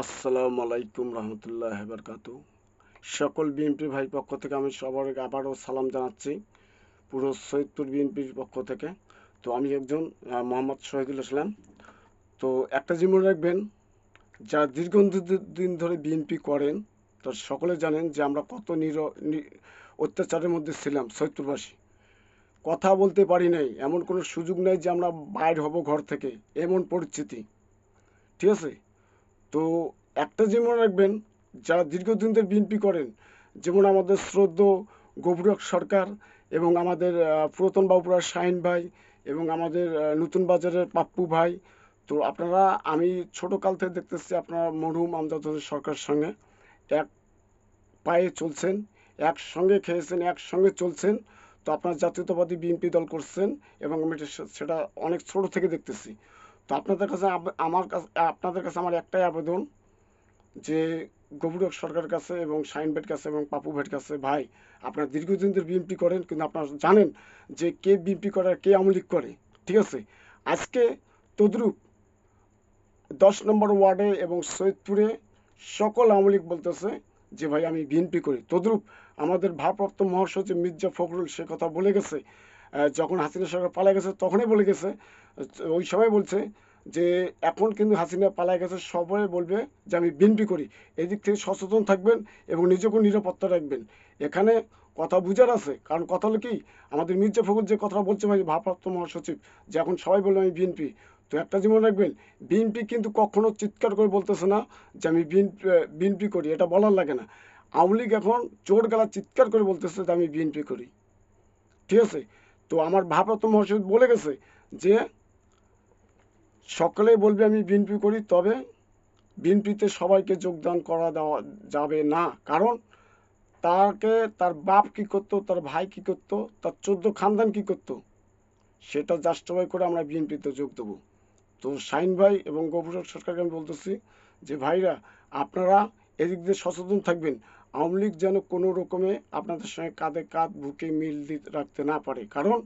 আসসালামু আলাইকুম রহমতুল্লাহ বরকাত। সকল বিএনপি ভাই পক্ষ থেকে আমি সবার আবারও সালাম জানাচ্ছি পুরো সৈয়দপুর বিএনপির পক্ষ থেকে। তো আমি একজন মোহাম্মদ শহীদুল ইসলাম। তো একটা জীবন রাখবেন যা দীর্ঘ দিন ধরে বিএনপি করেন তো সকলে জানেন যে আমরা কত নির অত্যাচারের মধ্যে ছিলাম সৈয়দপুরবাসী। কথা বলতে পারি নাই, এমন কোনো সুযোগ নেই যে আমরা বাইর হব ঘর থেকে, এমন পরিস্থিতি। ঠিক আছে? তো একটা যেমন রাখবেন, যারা দীর্ঘদিন ধরে বিএনপি করেন, যেমন আমাদের শ্রদ্ধ গভুরক সরকার এবং আমাদের পুরাতন বাবুপুরার শাহিন ভাই এবং আমাদের নতুন বাজারের পাপ্পু ভাই। তো আপনারা, আমি ছোট কাল থেকে দেখতেছি আপনারা মরহুম আমজাদ হোসেন সরকারের সঙ্গে। এক পায়ে চলছেন, একসঙ্গে খেয়েছেন, একসঙ্গে চলছেন। তো আপনার জাতীয়তাবাদী বিএনপি দল করছেন এবং আমি সেটা অনেক ছোট থেকে দেখতেছি। তো আপনাদের কাছে আমার কাছে, আপনাদের কাছে আমার একটাই আবেদন যে গভীরক সরকার কাছে এবং শাইন ভাইয়ের কাছে এবং পাপু ভাইয়ের কাছে, ভাই, আপনারা দীর্ঘদিন ধরে বিএনপি করেন, কিন্তু আপনারা জানেন যে কে বিএনপি করে কে আওয়ামী লীগ করে, ঠিক আছে? আজকে তদ্রুপ দশ নম্বর ওয়ার্ডে এবং সৈয়দপুরে সকল আওয়ামী লীগ বলতেছে যে, ভাই, আমি বিএনপি করি। তদ্রুপ, আমাদের ভারপ্রাপ্ত মহাসচিব মির্জা ফখরুল সে কথা বলে গেছে। যখন হাসিনা সরকার পালা গেছে, তখনই বলে গেছে। ওই সময় বলছে যে এখন কিন্তু হাসিনা পালায় গেছে, সবাই বলবে যে আমি বিএনপি করি। এদিক থেকে সচেতন থাকবেন এবং নিজেকেও নিরাপত্তা রাখবেন। এখানে কথা বুঝার আছে, কারণ কথা হলো কি, আমাদের মির্জা ফখরুল যে কথা বলছে ভাই, ভারপ্রাপ্ত মহাসচিব, যে এখন সবাই বলবে আমি বিএনপি। তো একটা জীবন রাখবেন, বিএনপি কিন্তু কখনো চিৎকার করে বলতেছে না যে আমি বিএনপি করি, এটা বলার লাগে না। আওয়ামী লীগ এখন জোর গলা চিৎকার করে বলতেছে যে আমি বিএনপি করি। ঠিক আছে? তো আমার ভারপ্রাপ্ত মহাসচিব বলে গেছে যে সকলেই বলবে আমি বিএনপি করি, তবে বিএনপিতে সবাইকে যোগদান করা দেওয়া যাবে না। কারণ তাকে, তার বাপ কি করতো, তার ভাই কি করতো, তার চোদ্দ খানদান কি করতো, সেটা জাস্টিফাই করে আমরা বিএনপিতে যোগ দেবো। তো শাইন ভাই এবং গভীর সরকারকে আমি বলতেছি যে, ভাইরা, আপনারা এদিক দিয়ে সচেতন থাকবেন। আওয়ামী লীগ যেন কোনো রকমে আপনাদের সঙ্গে কাঁধে কাঁধ বুকে মিল রাখতে না পারে। কারণ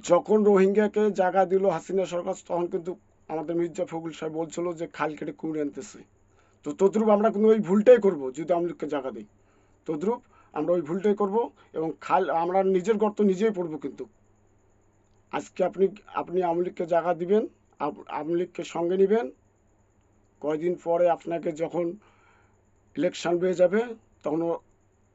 যখন রোহিঙ্গাকে জায়গা দিল হাসিনা সরকার, তখন কিন্তু আমাদের মির্জা ফখরুল সাহেব বলছিল যে, খাল কেটে কুড়ে আনতেছে। তো তদ্রুপ আমরা কিন্তু ওই ভুলটাই করব, যদি আওয়ামী জায়গা দিই। তদ্রুপ, আমরা ওই ভুলটাই করব এবং খাল, আমরা নিজের গর্ত নিজেই পড়ব কিন্তু। আজকে আপনি আপনি আওয়ামী লীগকে জায়গা দিবেন, আপ- আওয়ামী লীগকে সঙ্গে নেবেন। কয়দিন পরে আপনাকে যখন ইলেকশন হয়ে যাবে, তখন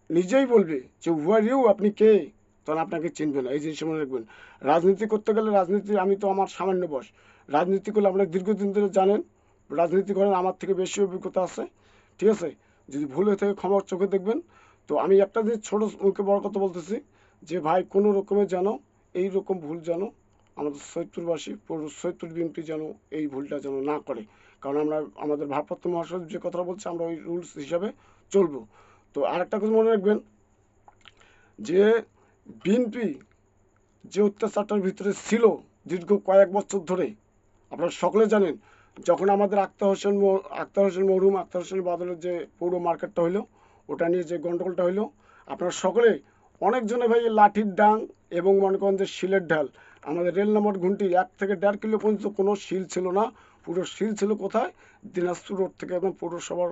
নিজেই বলবে যে হুয়ার ইউ আপনি কে? তখন আপনাকে চিনবে না। এই জিনিস মনে রাখবেন। রাজনীতি করতে গেলে রাজনীতি, আমি তো আমার সামান্য বয়স। রাজনীতি করলে আপনারা দীর্ঘদিন ধরে জানেন, রাজনীতি করেন আমার থেকে বেশি অভিজ্ঞতা আছে। ঠিক আছে? যদি ভুল হয়ে থাকে ক্ষমার চোখে দেখবেন। তো আমি একটা জিনিস ছোটো মুখে বড় কথা বলতেছি, যে ভাই, কোনো রকমে যেন এই রকম ভুল যেন আমাদের সৈয়দপুরবাসী পুরো সৈয়দপুর বিএনপি যেন এই ভুলটা যেন না করে। কারণ আমরা, আমাদের ভারপ্রাপ্ত মহাসচিব যে কথাটা বলছে, আমরা ওই রুলস হিসাবে চলবো। তো আর একটা কথা মনে রাখবেন, যে বিএনপি যে অত্যাচারটার ভিতরে ছিল দীর্ঘ কয়েক বছর ধরে, আপনারা সকলে জানেন, যখন আমাদের আক্তার হোসেন আক্তার হোসেন মরহুম, আক্তার হোসেন বাদলের যে পৌর মার্কেটটা হইল, ওটা নিয়ে যে গন্ডগোলটা হইল, আপনারা সকলে অনেকজনে ভাই লাঠির ডাং এবং মনে করেন যে শিলের ঢাল। আমাদের রেল নম্বর ঘুমটি এক থেকে দেড় কিলো পর্যন্ত কোনো শিল ছিল না, পুরো শিল ছিল কোথায়? দিনাজপুর রোড থেকে একদম পৌরসভার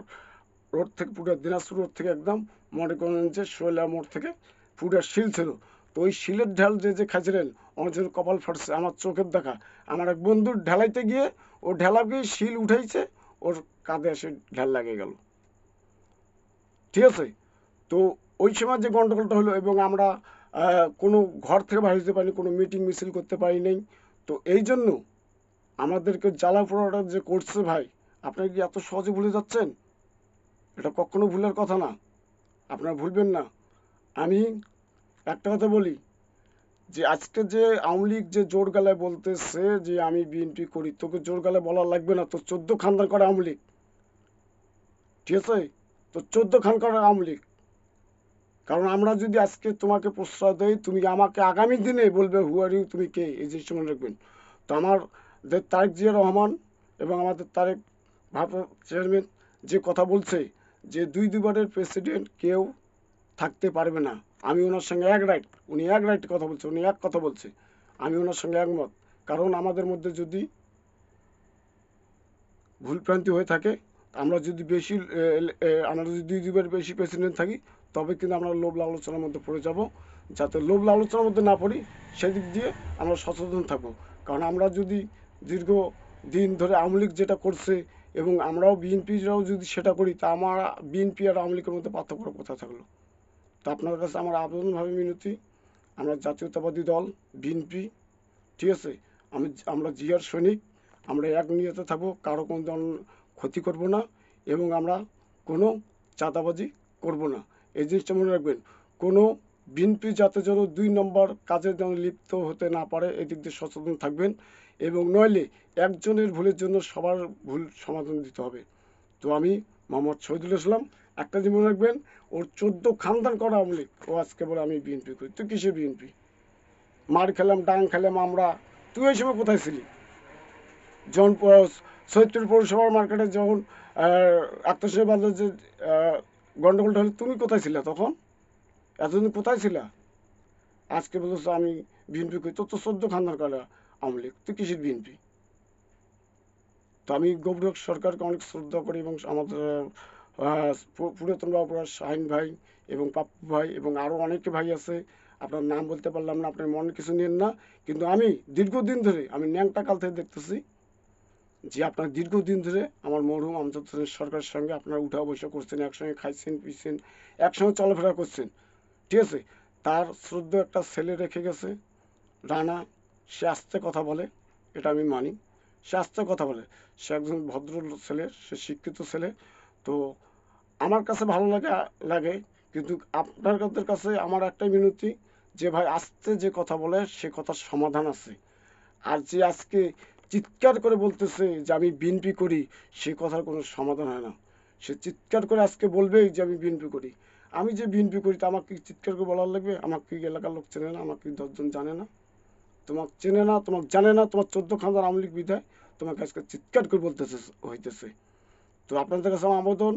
রোড থেকে, পুরো দিনাজপুর রোড থেকে একদম মনে করেন যে শৈলা মোড় থেকে পুরো শিল ছিল। তো ওই শিলের ঢাল যে যে খাইছিলেন অনেকজন কপাল ফাটছে আমার চোখের দেখা। আমার এক বন্ধুর ঢালাইতে গিয়ে ও ঢালাকে শিল উঠাইছে, ওর কাঁধে এসে ঢাল লাগিয়ে গেল। ঠিক আছে? তো ওই সময় যে গন্ডগোলটা হলো এবং আমরা কোনো ঘর থেকে বাইরে যেতে পারিনি, কোনো মিটিং মিছিল করতে পারি নাই, তো এই জন্য আমাদেরকে জ্বালা পোড়াটা যে করছে ভাই, আপনারা কি এত সহজে ভুলে যাচ্ছেন? এটা কখনো ভুলের কথা না। আপনারা ভুলবেন না। আমি একটা কথা বলি যে আজকে যে আওয়ামী লীগ যে জোর গলায় বলতেছে যে আমি বিএনপি করি, তোকে জোর গলায় বলা লাগবে না তো চোদ্দ খানদান করে আওয়ামী লীগ। ঠিক আছে? তো চোদ্দ খান করে আওয়ামী লীগ। কারণ আমরা যদি আজকে তোমাকে প্রশ্রয় দেই, তুমি আমাকে আগামী দিনে বলবে হুয়ার তুমি কে? এই জিনিসটা মনে রাখবেন। তো আমার যে তারেক জিয়া রহমান এবং আমাদের তারেক ভারপ্রাপ্ত চেয়ারম্যান যে কথা বলছে, যে দুই দুবারের প্রেসিডেন্ট কেউ থাকতে পারবে না। আমি ওনার সঙ্গে এক রাইট, উনি এক রাইট কথা বলছে, উনি এক কথা বলছে। আমি ওনার সঙ্গে একমত। কারণ আমাদের মধ্যে যদি ভুলভ্রান্তি হয়ে থাকে, আমরা যদি বেশি আমরা যদি দুই দুইবার বেশি প্রেসিডেন্ট থাকি, তবে কিন্তু আমরা লোভ লালচনার মধ্যে পড়ে যাব। যাতে লোভ লালচনার মধ্যে না পড়ি, সেদিক দিয়ে আমরা সচেতন থাকব। কারণ আমরা যদি দীর্ঘ দিন ধরে আওয়ামী যেটা করছে, এবং আমরাও বিএনপিরাও যদি সেটা করি, তা আমার বিএনপি আর আওয়ামী লীগের মধ্যে পার্থক্য কোথায় থাকল? তো আপনার কাছে আমার আবেদনভাবে মিনতি। আমরা জাতীয়তাবাদী দল, বিএনপি, ঠিক আছে? আমি আমরা জিয়ার সৈনিক, আমরা এক নিয়তে থাকব, কারও কোনো ধরনের ক্ষতি করব না এবং আমরা কোনো চাঁদাবাজি করব না। এই জিনিসটা মনে রাখবেন, কোনো বিএনপি যাতে যেন দুই নম্বর কাজে যেন লিপ্ত হতে না পারে এদিক দিয়ে সচেতন থাকবেন এবং নইলে একজনের ভুলের জন্য সবার ভুল সমাধান দিতে হবে। তো আমি মোহাম্মদ শহীদুল ইসলাম একটা জিনিস মনে রাখবেন ওর চোদ্দ খানদান করা আওয়ামী ও আজকে বলে আমি বিএনপি করি। তুই কিসে বিএনপি? মার খেলাম ডাং খেলাম আমরা। তুই ওই সময় কোথায় ছিলি? প- সৈয়দপুর পৌরসভার মার্কেটে যখন আত্মসেবা বাজার যে আহ, গন্ডগোলটা হলো তুমি কোথায় ছিলে তখন? এতদিন কোথায় ছিলা? আজকে বলছো আমি বিএনপি করি। তোর তো চোদ্দ খান্দার করা আওয়ামী তুই কিসের বিএনপি? তো আমি গৌরব সরকারকে অনেক শ্রদ্ধা করি এবং আমাদের পুরাতন বাবুরা শাহিন ভাই এবং পাপ্পু ভাই এবং আরও অনেকে ভাই আছে। আপনার নাম বলতে পারলাম না, আপনার মনে কিছু নিন না। কিন্তু আমি দীর্ঘদিন ধরে, আমি ন্যাংটা কাল থেকে দেখতেছি যে আপনার দীর্ঘদিন ধরে আমার মরহুম আমজাদ হোসেন সরকারের সঙ্গে আপনারা উঠা বসা করছেন, একসঙ্গে খাইছেন, পিছেন, একসঙ্গে চলাফেরা করছেন। ঠিক আছে? তার শ্রদ্ধ একটা ছেলে রেখে গেছে, রানা। সে আস্তে কথা বলে, এটা আমি মানি। সে আস্তে কথা বলে। সে একজন ভদ্র ছেলে, সে শিক্ষিত ছেলে। তো আমার কাছে ভালো লাগে লাগে, কিন্তু আপনাদের কাছে আমার একটাই মিনতি যে ভাই আস্তে যে কথা বলে সে কথার সমাধান আছে। আর যে আজকে চিৎকার করে বলতেছে যে আমি বিএনপি করি, সে কথার কোনো সমাধান হয় না। সে চিৎকার করে আজকে বলবেই যে আমি বিএনপি করি। আমি যে বিএনপি করি, তা আমাকে চিৎকার করে বলার লাগবে? আমাকে কি এলাকার লোক চেনে না? আমাকে দশজন জানে না? তোমাকে চেনে না, তোমাকে জানে না, তোমার চোদ্দ খান্দার লীগ বিধায় তোমাকে আজকে চিৎকার করে বলতেছে, হইতেছে। তো আপনাদের কাছে আমার আবেদন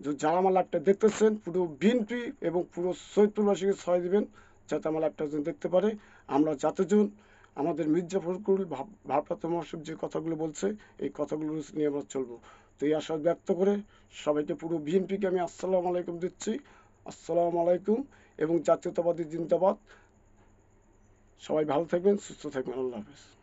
যারা আমার লাইভটা দেখতেছেন, পুরো বিএনপি এবং পুরো সৈয়দপুরবাসীকে ছয় দিবেন, যাতে আমার লাইভটা যেন দেখতে পারে। আমরা যাতেজন আমাদের মির্জা ফখরুল, ভাব- ভারপ্রাপ্ত মহাসচিব যে কথাগুলো বলছে, এই কথাগুলো নিয়ে আমরা চলবো। তো এই আশা ব্যক্ত করে সবাইকে পুরো বিএনপিকে আমি আসসালামু আলাইকুম দিচ্ছি। আসসালামু আলাইকুম এবং জাতীয়তাবাদী জিন্দাবাদ। সবাই ভালো থাকবেন, সুস্থ থাকবেন। আল্লাহ হাফেজ।